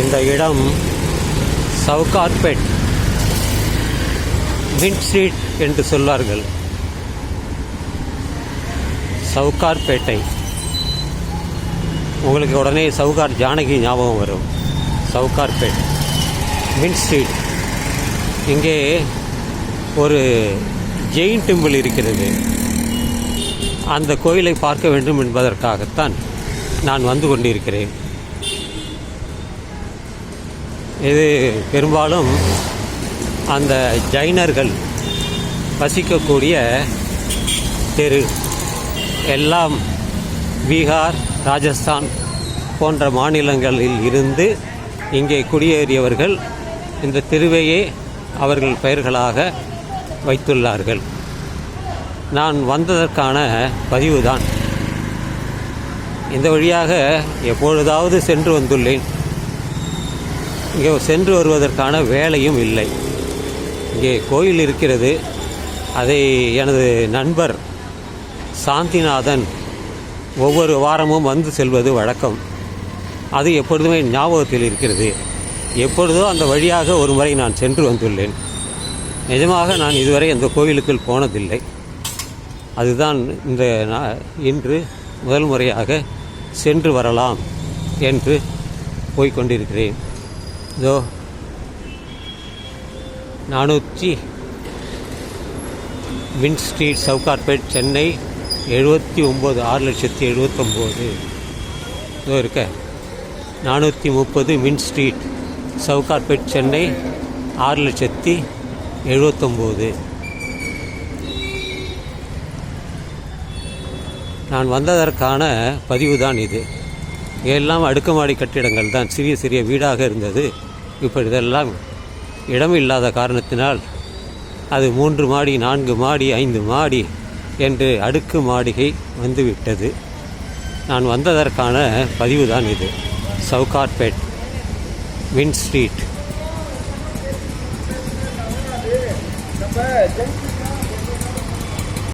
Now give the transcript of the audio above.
இந்த இடம் Sowcarpet mint street என்று சொல்வார்கள். சவுகார்பேட்டை. உங்களுக்கு உடனே சவுகார் ஜானகி ஞாபகம் வரும். சவுகார்பேட் மின்ட் ஸ்ட்ரீட் இங்கே ஒரு ஜெயின் டெம்பிள் இருக்கிறது. அந்த கோயிலை பார்க்க வேண்டும் என்பதற்காகத்தான் நான் வந்து கொண்டிருக்கிறேன். இது பெரும்பாலும் அந்த ஜைனர்கள் வசிக்கக்கூடிய தெரு எல்லாம் பீகார் ராஜஸ்தான் போன்ற மாநிலங்களில் இருந்து இங்கே குடியேறியவர்கள் இந்த தெருவையே அவர்கள் பெயர்களாக வைத்துள்ளார்கள். நான் வந்ததற்கான பதிவுதான். இந்த வழியாக எப்பொழுதாவது சென்று வந்துள்ளேன். இங்கே சென்று வருவதற்கான வேலையும் இல்லை. இங்கே கோயில் இருக்கிறது. அதை எனது நண்பர் சாந்திநாதன் ஒவ்வொரு வாரமும் வந்து செல்வது வழக்கம். அது எப்பொழுதுமே ஞாபகத்தில் இருக்கிறது. எப்பொழுதோ அந்த வழியாக ஒரு முறை நான் சென்று வந்துள்ளேன். நிஜமாக நான் இதுவரை அந்த கோயிலுக்குள் போனதில்லை. அதுதான் இந்த இன்று முதல் முறையாக சென்று வரலாம் என்று போய்க்கொண்டிருக்கிறேன் இதோ நானூற்றி மின் ஸ்ட்ரீட் சவுகார்பேட் சென்னை எழுபத்தி ஒம்பது ஆறு லட்சத்தி எழுபத்தொம்போது இதோ இருக்க. நானூற்றி முப்பது மின் ஸ்ட்ரீட் சவுகார்பேட் சென்னை ஆறு லட்சத்தி எழுபத்தொம்போது நான் வந்ததற்கான பதிவு தான் இது. எல்லாம் அடுக்குமாடி கட்டிடங்கள் தான் சிறிய சிறிய வீடாக இருந்தது. இப்போ இதெல்லாம் இடம் இல்லாத காரணத்தினால் அது மூன்று மாடி நான்கு மாடி ஐந்து மாடி என்று அடுக்கு மாடிகை வந்துவிட்டது. நான் வந்ததற்கான பதிவு தான் இது. சவுகார்பேட் மின் ஸ்ட்ரீட்.